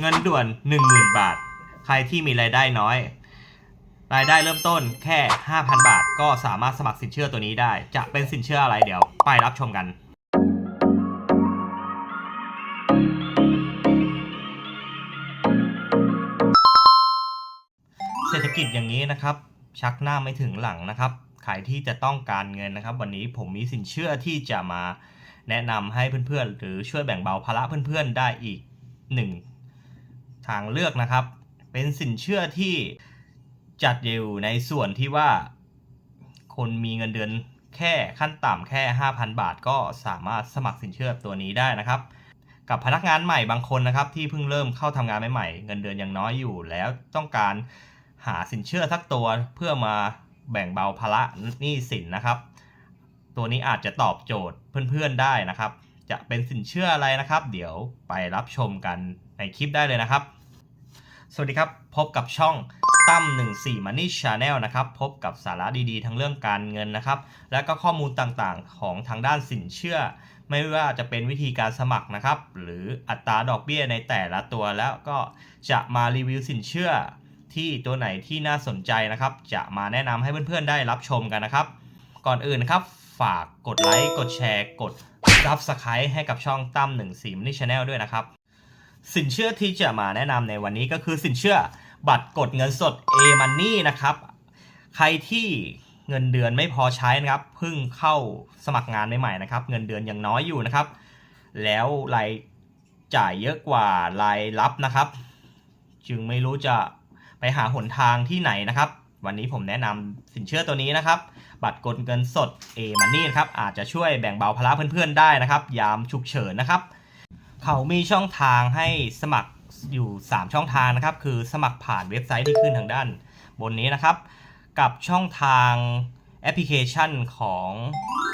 เงินด่วน 10,000 บาท ใครที่มีรายได้น้อย รายได้เริ่มต้นแค่ 5,000 บาท ก็สามารถสมัครสินเชื่อตัวนี้ได้ จะเป็นสินเชื่ออะไรเดี๋ยว ไปรับชมกัน เศรษฐกิจอย่างนี้นะครับ ชักหน้าไม่ถึงหลังนะครับใครที่จะต้องการเงินนะครับ วันนี้ผมมีสินเชื่อที่จะมาแนะนำให้เพื่อนๆ หรือช่วยแบ่งเบาภาระเพื่อนๆ ได้อีกหนึ่ง ทางเลือกนะครับ เป็นสินเชื่อที่จัดอยู่ในส่วนที่ว่า คนมีเงินเดือนแค่ขั้นต่ำแค่ 5,000 บาท ก็สามารถสมัครสินเชื่อตัวนี้ได้นะครับ กับพนักงานใหม่บางคนนะครับ ที่เพิ่งเริ่มเข้าทำงานใหม่ๆเงินเดือนยังน้อยอยู่ แล้วต้องการหาสินเชื่อสักตัวเพื่อมาแบ่งเบาภาระหนี้สินนะครับ ตัวนี้อาจจะตอบโจทย์เพื่อนๆได้นะครับ จะเป็นสินเชื่ออะไรนะครับ เดี๋ยวไปรับชมกันในคลิปได้เลยนะครับ สวัสดีครับ พบกับช่องตั้ม14 Money Channel นะครับ พบกับสาระดีๆ ทั้งเรื่องการเงินนะครับ และก็ข้อมูลต่างๆ ของทางด้านสินเชื่อ ไม่ว่าจะเป็นวิธีการสมัครนะครับ หรืออัตราดอกเบี้ยในแต่ละตัวแล้วก็จะมารีวิวสินเชื่อที่ตัวไหนที่น่าสนใจนะครับ จะมาแนะนำให้เพื่อนๆได้รับชมกันนะครับ ก่อนอื่นนะครับ ฝากกดไลค์ กดแชร์ กด Subscribe ให้กับช่องตั้ม14 Money Channel ด้วยนะครับ สินเชื่อที่จะมาแนะนำในวันนี้ก็คือสินเชื่อบัตรกดเงินสด A Money นะครับ ใครที่เงินเดือนไม่พอใช้นะครับเพิ่งเข้าสมัครงานใหม่ๆนะครับ เงินเดือนยังน้อยอยู่นะครับ แล้วรายจ่ายเยอะกว่ารายรับนะครับ จึงไม่รู้จะไปหาหนทางที่ไหนนะครับ วันนี้ผมแนะนำสินเชื่อตัวนี้นะครับ บัตรกดเงินสด A Money นะครับอาจจะช่วยแบ่งเบาภาระเพื่อนๆได้นะครับ ยามฉุกเฉินนะครับ เขามีช่องทางให้สมัครอยู่ 3 ช่องทางนะครับ คือสมัครผ่านเว็บไซต์ที่ขึ้นทางด้าน บนนี้นะครับ กับช่องทางแอปพลิเคชันของ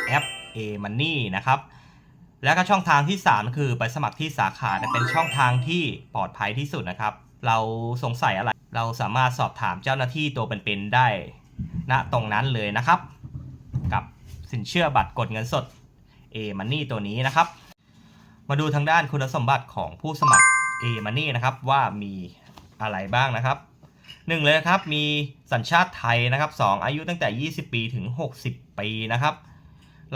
แอป A Money นะครับแล้วก็ช่องทางที่ 3 คือไปสมัครที่สาขาเป็นช่องทางที่ปลอดภัยที่สุดนะครับ เราสงสัยอะไร เราสามารถสอบถามเจ้าหน้าที่ตัวเป็นๆได้ณตรงนั้นเลยนะครับ สินเชื่อบัตรกดเงินสด A Money ตัวนี้นะครับ มาดูทางด้านคุณสมบัติของผู้สมัคร A Money นะครับว่ามีอะไรบ้างนะครับหนึ่งเลยนะครับมีสัญชาติไทยนะครับสองอายุตั้งแต่ 20 ปีถึง 60 ปีนะครับ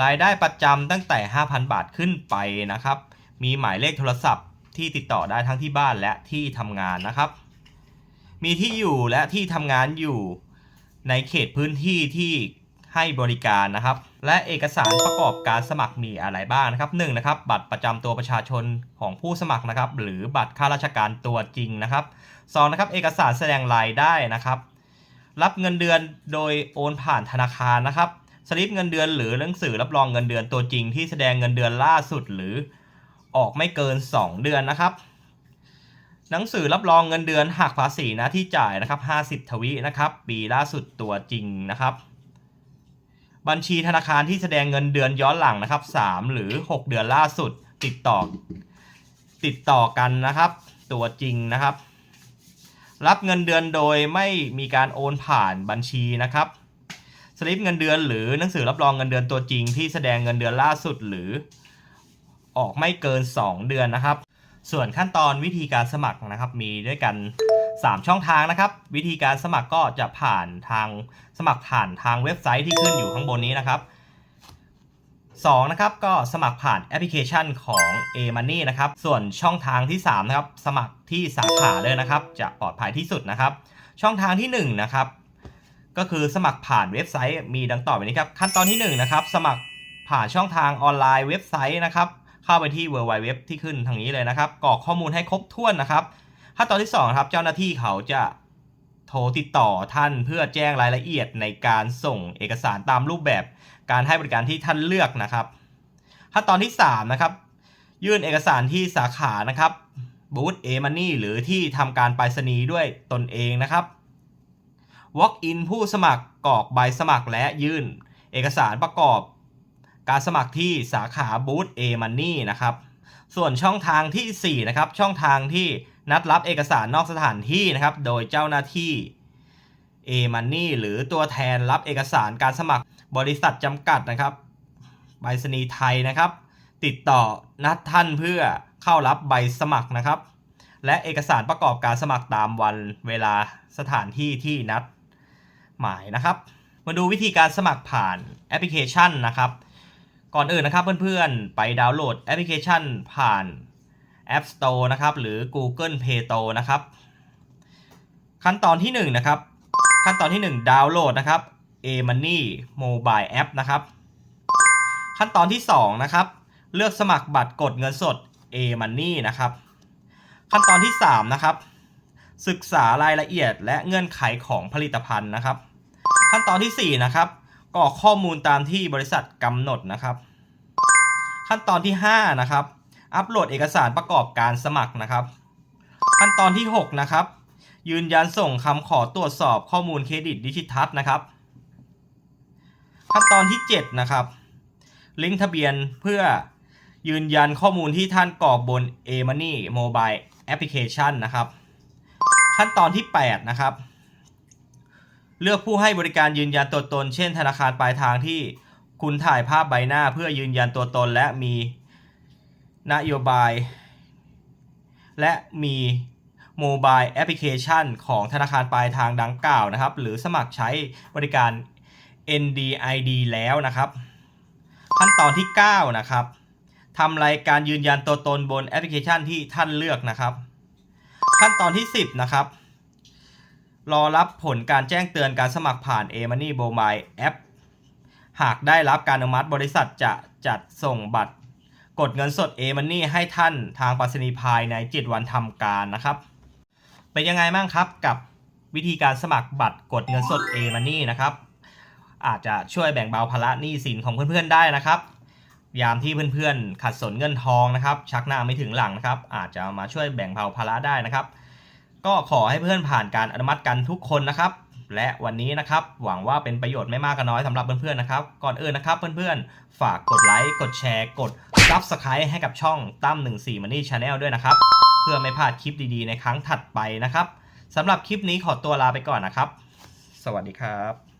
รายได้ประจำตั้งแต่ 5,000 บาทขึ้นไปนะครับ มีหมายเลขโทรศัพท์ที่ติดต่อได้ทั้งที่บ้านและที่ทำงานนะครับ มีที่อยู่และที่ทำงานอยู่ในเขตพื้นที่ที่ให้บริการนะครับ และเอกสารประกอบการสมัครมีอะไรบ้างนะครับ1นะครับบัตรประจำตัวประชาชนของผู้สมัครนะครับ หรือบัตรข้าราชการตัวจริงนะครับ2นะครับเอกสารแสดงรายได้นะครับ รับเงินเดือนโดยโอนผ่านธนาคารนะครับ สลิปเงินเดือนหรือหนังสือรับรองเงินเดือนตัวจริง ที่แสดงเงินเดือนล่าสุดหรือออกไม่เกิน 2 เดือนนะครับหนังสือรับรองเงินเดือนหักภาษีนะที่จ่ายนะครับ50 ทวีนะครับ ปีล่าสุดตัวจริงนะครับ บัญชีธนาคารที่แสดงเงินเดือนย้อนหลังนะครับ3หรือ 6 เดือนล่าสุดติดต่อ ติดต่อกันนะครับ ตัวจริงนะครับ รับเงินเดือนโดยไม่มีการโอนผ่านบัญชีนะครับสลิปเงินเดือนหรือหนังสือรับรองเงินเดือนตัวจริง ที่แสดงเงินเดือนล่าสุดหรือ ออกไม่เกิน 2 เดือนนะครับ ส่วนขั้นตอนวิธีการสมัครนะครับ มีด้วยกัน 3 ช่องทางนะครับ วิธีการสมัครก็จะผ่านทางสมัครผ่านทางเว็บไซต์ที่ขึ้นอยู่ข้างบนนี้นะครับ2นะครับก็สมัครผ่านแอปพลิเคชันของ A Money นะครับ ส่วนช่องทางที่3นะครับสมัครที่สาขาเลยนะครับ จะปลอดภัยที่สุดนะครับ ช่องทางที่1นะครับก็คือสมัครผ่านเว็บไซต์มีดังต่อไปนี้ครับขั้นตอนที่1นะครับสมัครผ่านช่องทางออนไลน์เว็บไซต์นะครับ เข้าไปที่ w w w ที่ขึ้นทางนี้เลยนะครับกรอกข้อมูลให้ครบถ้วนนะครับ ขั้นตอนที่2ครับเจ้าหน้าที่เขาจะโทรติดต่อท่านเพื่อแจ้งรายละเอียดในการส่งเอกสารตามรูปแบบการให้บริการที่ท่านเลือกนะครับขั้นตอนที่3นะครับยื่นเอกสารที่สาขานะครับบูธเอมันนี่หรือที่ทำการไปรษณีย์ด้วยตนเองนะครับ Walk in ผู้สมัครกรอกใบสมัครและยื่น เอกสารประกอบ การสมัครที่สาขาบูธ A Money นะครับ ส่วนช่องทางทีสี่4 นะครับ ช่องทางที่ นัดรับเอกสารนอกสถานที่นะครับ โดยเจ้าหน้าที่ A Money หรือตัวแทนรับเอกสารการสมัครบริษัทจำกัดนะครับใบสนีไทยนะครับ ติดต่อนัดท่านเพื่อเข้ารับใบสมัครนะครับ และเอกสารประกอบการสมัครตามวันเวลาสถานที่ที่นัดหมายนะครับ มาดูวิธีการสมัครผ่านแอปพลิเคชันนะครับ ก่อนอื่นนะครับเพื่อนๆ ไปดาวน์โหลดแอปพลิเคชันผ่าน App Store นะครับหรือ Google Play Store นะครับ ขั้นตอนที่1นะครับขั้นตอนที่ 1 ดาวน์โหลดนะครับ A Money Mobile App นะครับ ขั้นตอนที่2นะครับเลือกสมัครบัตรกดเงินสด A Money นะครับ ขั้นตอนที่3นะครับศึกษารายละเอียดและเงื่อนไขของผลิตภัณฑ์นะครับ ขั้นตอนที่4นะครับกรอกข้อมูลตามที่บริษัทกำหนดนะครับ ขั้นตอนที่5นะครับ อัปโหลดเอกสารประกอบการสมัครนะครับ ขั้นตอนที่ 6 นะครับ ยืนยันส่งคำขอตรวจสอบข้อมูลเครดิตดิจิทัลนะครับ ขั้นตอนที่ 7 นะครับ ลิงก์ทะเบียนเพื่อยืนยันข้อมูลที่ท่านกรอกบน A-Money Mobile Application นะครับ ขั้นตอนที่ 8 นะครับ เลือกผู้ให้บริการยืนยันตัวตน เช่น ธนาคารปลายทางที่คุณถ่ายภาพใบหน้าเพื่อยืนยันตัวตนและมี นโยบาย และมีโมบายแอปพลิเคชันของธนาคารปลายทางดังกล่าวนะครับ หรือสมัครใช้บริการ NDID แล้วนะครับ ขั้นตอนที่ 9 นะครับทำรายการยืนยันตัวตนบนแอปพลิเคชันที่ท่านเลือกนะครับ ขั้นตอนที่ 10 นะครับ รอรับผลการแจ้งเตือนการสมัครผ่าน a m o n e y Mobile App หากได้รับการอนุมัติบริษัทจะจัดส่งบัตร กดเงินสด a m o n e y ให้ท่านทางไปรษณีย์ภายใน 7 วันทำการนะครับ เป็นยังไงบ้างครับกับวิธีการสมัครบัตรกดเงินสด a m o n e y นะครับ อาจจะช่วยแบ่งเบาภาระหนี้สินของเพื่อนๆได้นะครับ ยามที่เพื่อนๆขัดสนเงินทองนะครับ ชักหน้าไม่ถึงหลังนะครับ อาจจะมาช่วยแบ่งเบาภาระได้นะครับ ก็ขอให้เพื่อนผ่านการอนุมัติกันทุกคนนะครับ และวันนี้นะครับหวังว่าเป็นประโยชน์ไม่มากก็น้อยสำหรับเพื่อนๆนะครับ ก่อนอื่นนะครับเพื่อนๆ ฝากกดไลค์กดแชร์กด Subscribe ให้กับช่องตั้ม14 Money Channel ด้วยนะครับ เพื่อไม่พลาดคลิปดีๆ ในครั้งถัดไปนะครับสำหรับคลิปนี้ขอตัวลาไปก่อนนะครับ สวัสดีครับ